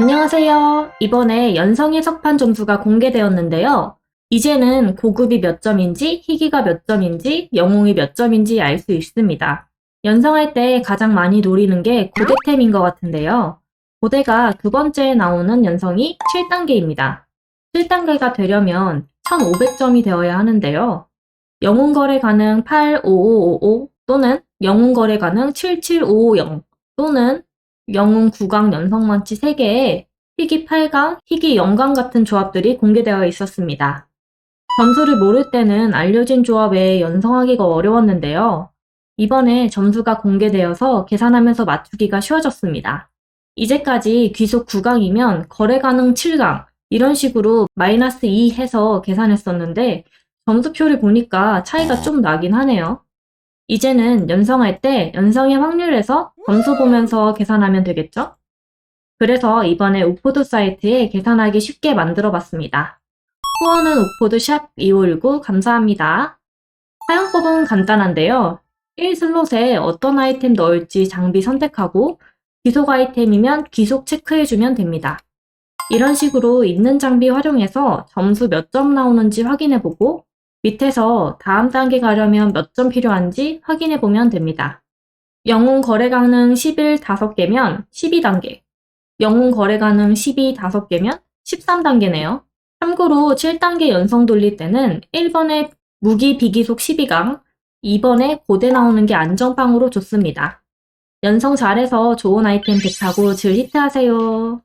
안녕하세요. 이번에 연성의 석판 점수가 공개되었는데요. 이제는 고급이 몇 점인지, 희귀가 몇 점인지, 영웅이 몇 점인지 알 수 있습니다. 연성할 때 가장 많이 노리는 게 고대템인 것 같은데요. 고대가 두 번째에 나오는 연성이 7단계입니다. 7단계가 되려면 1500점이 되어야 하는데요. 영웅 거래 가능 85555 또는 영웅 거래 가능 77550 또는 영웅 9강 연성망치 3개에 희귀 8강, 희귀 영강 같은 조합들이 공개되어 있었습니다. 점수를 모를 때는 알려진 조합 외에 연성하기가 어려웠는데요. 이번에 점수가 공개되어서 계산하면서 맞추기가 쉬워졌습니다. 이제까지 귀속 9강이면 거래 가능 7강, 이런 식으로 마이너스 2 해서 계산했었는데 점수표를 보니까 차이가 좀 나긴 하네요. 이제는 연성할 때 연성의 확률에서 점수 보면서 계산하면 되겠죠? 그래서 이번에 우포드 사이트에 계산하기 쉽게 만들어 봤습니다. 후원은 우포드 샵 2519 감사합니다. 사용법은 간단한데요. 1슬롯에 어떤 아이템 넣을지 장비 선택하고 귀속 아이템이면 귀속 체크해주면 됩니다. 이런 식으로 있는 장비 활용해서 점수 몇 점 나오는지 확인해보고 밑에서 다음 단계 가려면 몇 점 필요한지 확인해 보면 됩니다. 영웅 거래 가능 11 5개면 12단계, 영웅 거래 가능 12 5개면 13단계네요. 참고로 7단계 연성 돌릴 때는 1번에 무기 비기속 12강, 2번에 고대 나오는 게 안정빵으로 좋습니다. 연성 잘해서 좋은 아이템 덱하고 질 히트하세요.